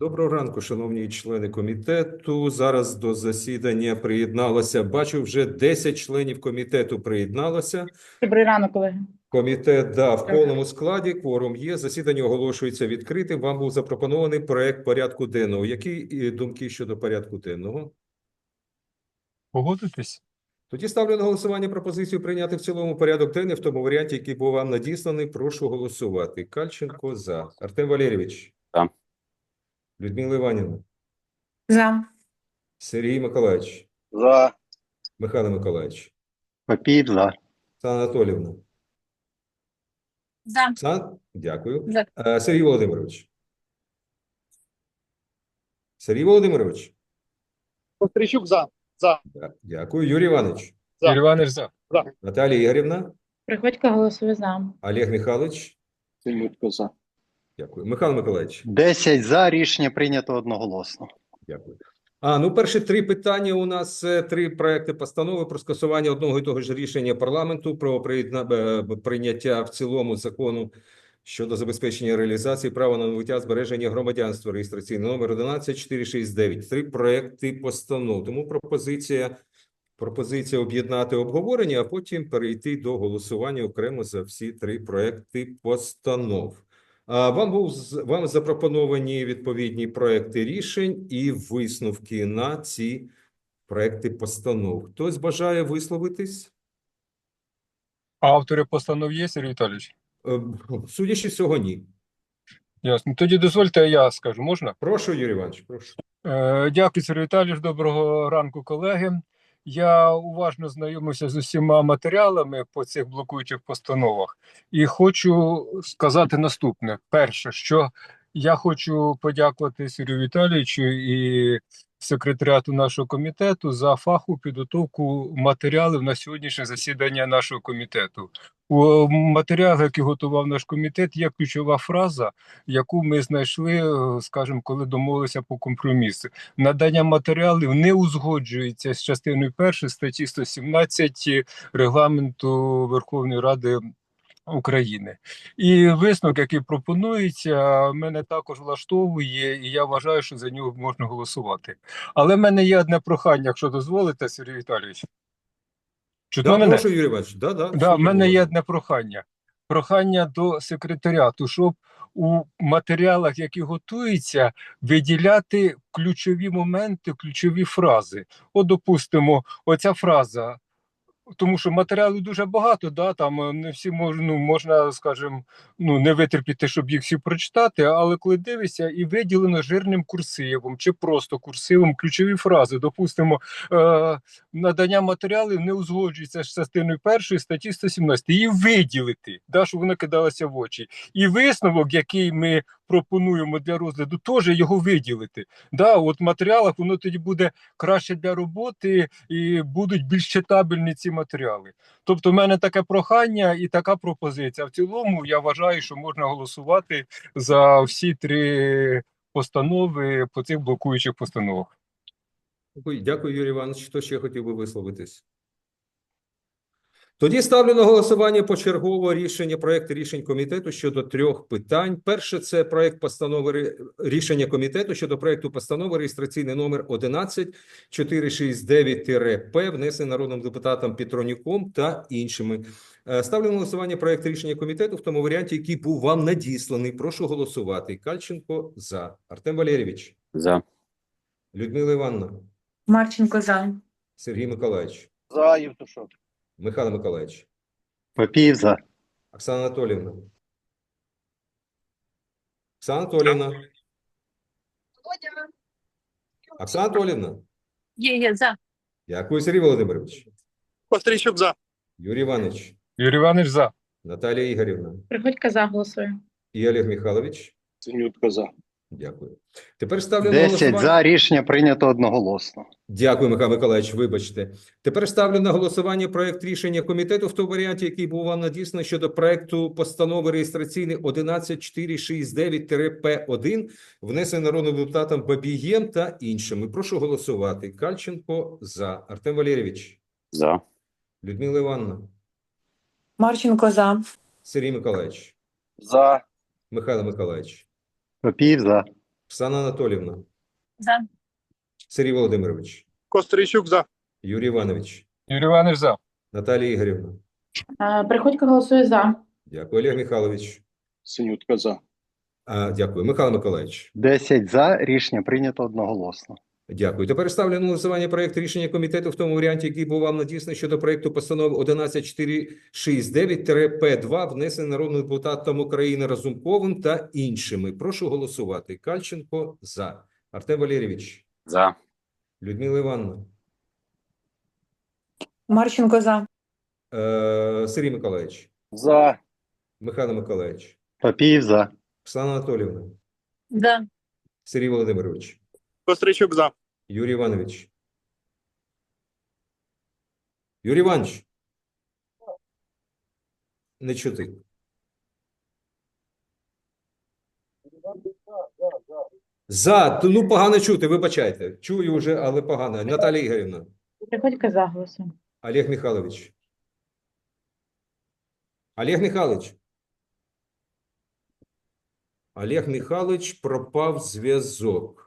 Доброго ранку, шановні члени комітету. Зараз до засідання приєдналося. Бачу, вже 10 членів комітету приєдналося. Добрий ранок, колеги. Комітет да, в повному складі, кворум є. Засідання оголошується відкритим. Вам був запропонований проект порядку денного. Які е, думки щодо порядку денного? Погодитесь? Тоді ставлю на голосування пропозицію прийняти в цілому порядок денний в тому варіанті, який був вам надісланий. Прошу голосувати. Кальченко за. Артем Валерійович. Людмила Іванівна. За. Сергій Миколаївич. За. Михайло Миколаївич. Попів за. Оксана Анатолівна. За. Оксана? Дякую. За. Е, Сергій Володимирович. Сергій Володимирович. Костричук за. За. Да, Дякую. Юрій Іванович. За. Юрій Іванович за. Наталія Ігорівна. Приходько голосує за. Олег Михайлович. Синютко за. Дякую. Михайло Миколаївич. 10 за. Рішення прийнято одноголосно. Дякую. А, ну, перші три питання у нас три проекти постанови про скасування одного і того ж рішення парламенту про е, прийняття в цілому закону щодо забезпечення реалізації права на набуття збереження громадянства реєстраційний номер 11469. Три проекти постанов. Тому пропозиція пропозиція об'єднати обговорення, а потім перейти до голосування окремо за всі три проекти постанов. Вам був вам запропоновані відповідні проекти рішень і висновки на ці проекти постанов. Хтось бажає висловитись? А автори постанов є, Сергій Віталійович? Е, Судячи з цього, ні. Ясно. Тоді дозвольте, я скажу, можна? Прошу, Юрій Іванович, прошу. Е, Дякую, Сергій Віталійович. Доброго ранку, колеги. Я уважно знайомився з усіма матеріалами по цих блокуючих постановах. І хочу сказати наступне: перше, що я хочу подякувати Сергію Віталійовичу і секретаріату нашого комітету за фахову підготовку матеріалів на сьогоднішнє засідання нашого комітету. У матеріалах, які готував наш комітет, є ключова фраза, яку ми знайшли, е, скажімо, коли домовилися по компромісу надання матеріалів не узгоджується з частиною першої статті 117 регламенту Верховної Ради. України і висновок, який пропонується, мене також влаштовує, і я вважаю, що за нього можна голосувати. Але в мене є одне прохання, якщо дозволите, Сергій Віталійович. Чутно Да, мене? прошу, Юрій Іванович. Да, да, Да, в мене є одне прохання. Прохання до секретаріату, щоб у матеріалах, які готуються, виділяти ключові моменти, ключові фрази. От, допустимо, оця фраза. Тому що матеріалів дуже багато, да, там е, не всі мож, ну, можна, скажімо, ну, не витерпіти, щоб їх всі прочитати, але коли дивишся, і виділено жирним курсивом чи просто курсивом ключові фрази. Допустимо, е, надання матеріалів не узгоджується з частиною першої статті 117. Її виділити, да, щоб воно кидалося в очі. І висновок, який ми пропонуємо для розгляду, теж його виділити. Да, от в матеріалах воно тоді буде краще для роботи і будуть більш читабельні ці матеріали. Тобто, в мене таке прохання і така пропозиція. В цілому я вважаю, що можна голосувати за всі три постанови по цих блокуючих постановах. Дякую, Юрій Іванович. Хто ще хотів би висловитись? Тоді ставлю на голосування почергово рішення, проект рішень комітету щодо трьох питань. Перше – це проект постанови рішення комітету щодо проекту постанови реєстраційний номер 11469-П, внесений народним депутатом Петронюком та іншими. Е, Ставлю на голосування проект рішення комітету в тому варіанті, який був вам надісланий. Прошу голосувати. Кальченко за. Артем Валерійович. За. Людмила Івановна. Марченко за. Сергій Миколаївич. За Євтушок. Михайло Миколаївич. Попів за. Оксана Анатолівна. Оксана Анатолівна. Оксана Анатолівна. Є, є, за. Дякую, Сергій Володимирович. Костричук за. Юрій Іванович. Юрій Іванович за. Наталія Ігорівна. Приходько за голосує. І Олег Михайлович. Синютко за. Дякую. Тепер ставлю на 10 голосування. за. Рішення прийнято одноголосно. Дякую, Михайло Миколаївич, вибачте. Тепер ставлю на голосування проект рішення комітету в тому варіанті, який був вам надісланий щодо проекту постанови реєстраційний 11469-П1, внесений народним депутатом Бабієм та іншими. Прошу голосувати. Кальченко за. Артем Валерійович. За. Людмила Івановна. Марченко за. Сергій Миколаївич. За. Михайло Миколаївич. Попів за. Оксана Анатолівна, За. Сергій Володимирович, Костричук за. Юрій Іванович, Юрій Іванович за. Наталія Ігорівна. Приходько голосує за. Дякую, Олег Михайлович. Синютка за. А, дякую, Михайло Миколаївич. 10 за. Рішення прийнято одноголосно. Дякую. Тепер ставлю на голосування проект рішення комітету в тому варіанті, який був вам надісланий щодо проекту постанови 11469-П2, внесений народним депутатом України Разумковим та іншими. Прошу голосувати. Кальченко за. Артем Валерійович. За. Людмила Івановна. Марченко за. Е, Сергій Миколаївич. За. Михайло Миколаївич. Папіїв за. Оксана Анатолівна. За. Сергій Володимирович. Костричук за. Юрій Іванович. Юрій Іванович. Не чути. За, ну погано чути, вибачайте. Чую вже, але погано. Наталія Ігорівна. Приходько за голосує. Олег Михайлович. Олег Михайлович. Олег Михайлович пропав зв'язок.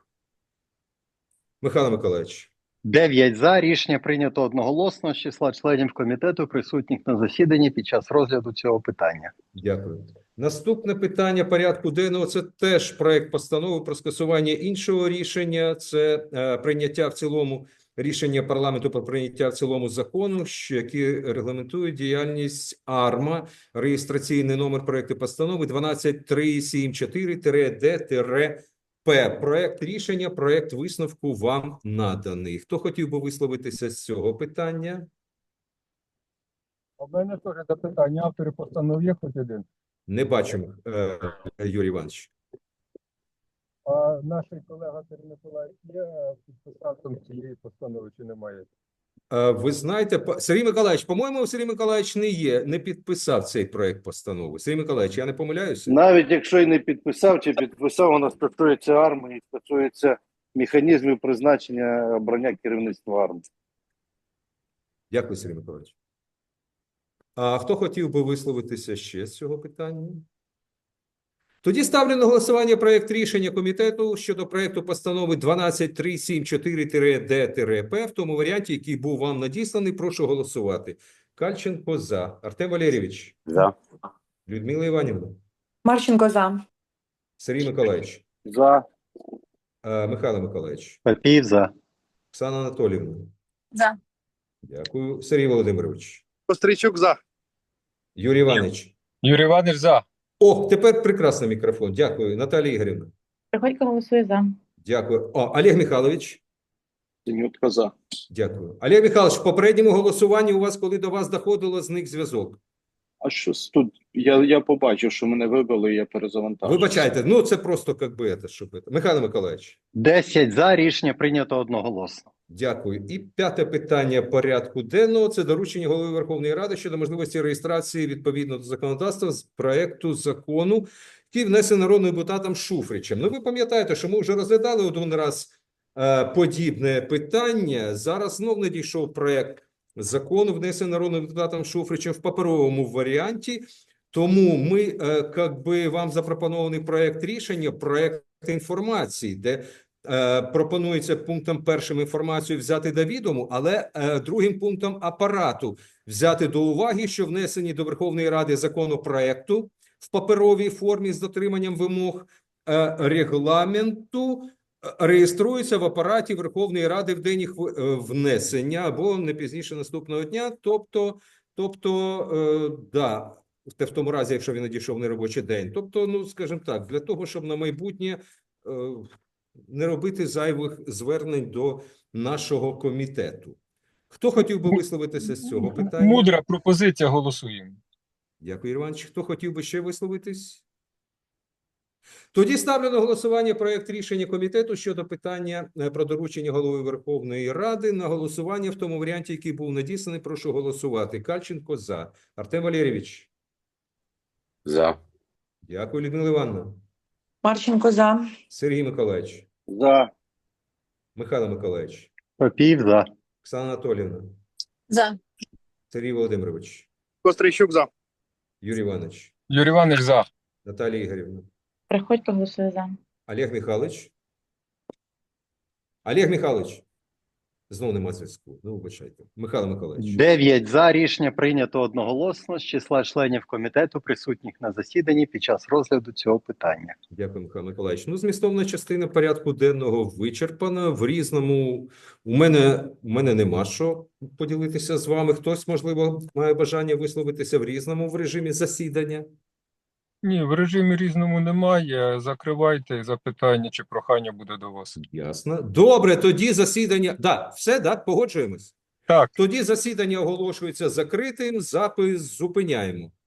Михайло Миколаївич. 9 за. Рішення прийнято одноголосно з числа членів комітету, присутніх на засіданні під час розгляду цього питання. Дякую. Наступне питання порядку денного – це теж проект постанови про скасування іншого рішення. Це е, прийняття в цілому рішення парламенту про прийняття в цілому закону, що які регламентують діяльність АРМА. Реєстраційний номер проекту постанови 12374-Д-П. Проект рішення, проект висновку вам наданий. Хто хотів би висловитися з цього питання? У мене теж запитання. Автори постанов є хоч один. Не бачимо, е, Юрій Іванович. А наш колега Тернопілай є підписантом цієї постанови чи немає? Е, Ви знаєте, Сергій Миколаївич, по-моєму, Сергій Миколаївич не є, не підписав цей проект постанови. Сергій Миколаївич, я не помиляюся? Навіть якщо і не підписав чи підписав, воно стосується армії, стосується механізмів призначення обрання керівництва армії. Дякую, Сергій Миколаївич. А хто хотів би висловитися ще з цього питання? Тоді ставлю на голосування проект рішення комітету щодо проекту постанови 12374-Д-П в тому варіанті, який був вам надісланий. Прошу голосувати. Кальченко за. Артем Валерійович. За. Людмила Іванівна. Марченко за. Сергій Миколаївич. За. е, Михайло Миколаївич. Папіїв за. Оксана Анатолівна. За. Дякую. Сергій Володимирович. Костричук за. Юрій Іванович. Юрій Іванович за. О, тепер прекрасно мікрофон. Дякую. Наталія Ігорівна. Приходько голосує за. Дякую. О, Олег Михайлович. Синютка за. Дякую. Олег Михайлович, в попередньому голосуванні у вас, коли до вас доходило, зник зв'язок. А що с- тут? Я, я побачив, що мене вибили, і я перезавантажив. Вибачайте, ну це просто як би це, щоб... це. Михайло Миколаївич. 10 за. Рішення прийнято одноголосно. Дякую. І п'яте питання порядку денного – це доручення Голови Верховної Ради щодо можливості реєстрації відповідно до законодавства з проекту закону, який внесений народним депутатом Шуфричем. Ну, ви пам'ятаєте, що ми вже розглядали один раз е, подібне питання. Зараз знов надійшов проект закону, внесений народним депутатом Шуфричем в паперовому варіанті. Тому ми, е, як вам запропонований проект рішення, проект інформації, де пропонується пунктом першим інформацію взяти до відому, але е, другим пунктом апарату взяти до уваги, що внесені до Верховної Ради законопроекту в паперовій формі з дотриманням вимог е, регламенту е, реєструються в апараті Верховної Ради в день їх е, внесення або не пізніше наступного дня. Тобто, тобто, е, да, в тому разі, якщо він надійшов в неробочий день. Тобто, ну скажімо так, для того, щоб на майбутнє. е, не робити зайвих звернень до нашого комітету. Хто хотів би висловитися з цього питання? Мудра пропозиція голосуємо. Дякую, Іванович. Хто хотів би ще висловитись? Тоді ставлю на голосування проект рішення комітету щодо питання е, про доручення голови Верховної Ради на голосування в тому варіанті, який був надісланий. Прошу голосувати. Кальченко за. Артем Валерійович. За. Дякую, Людмила Івановна. Марченко за. Сергій Миколаївич. За. Михайло Миколаївич. Попів за. Оксана Анатольевна. За. Сергей Володимирович. Кострищук за. Юрий Иванович. Юрий Іванович за. Наталья Игоревна. Приходько голосує за. Олег Михайлович. Олег Михайлович. Знову нема зв'язку. Ну, вибачайте. Михайло Миколаївич. 9 за рішення прийнято одноголосно з числа членів комітету, присутніх на засіданні під час розгляду цього питання. Дякую, Михайло Миколаївич. Ну, змістовна частина порядку денного вичерпана. В різному у мене у мене нема що поділитися з вами. Хтось, можливо, має бажання висловитися в різному в режимі засідання. Ні, в режимі різному немає. Закривайте запитання чи прохання буде до вас. Ясно. Добре, тоді засідання. Да, все, да, погоджуємось. Так. Тоді засідання оголошується закритим, запис зупиняємо.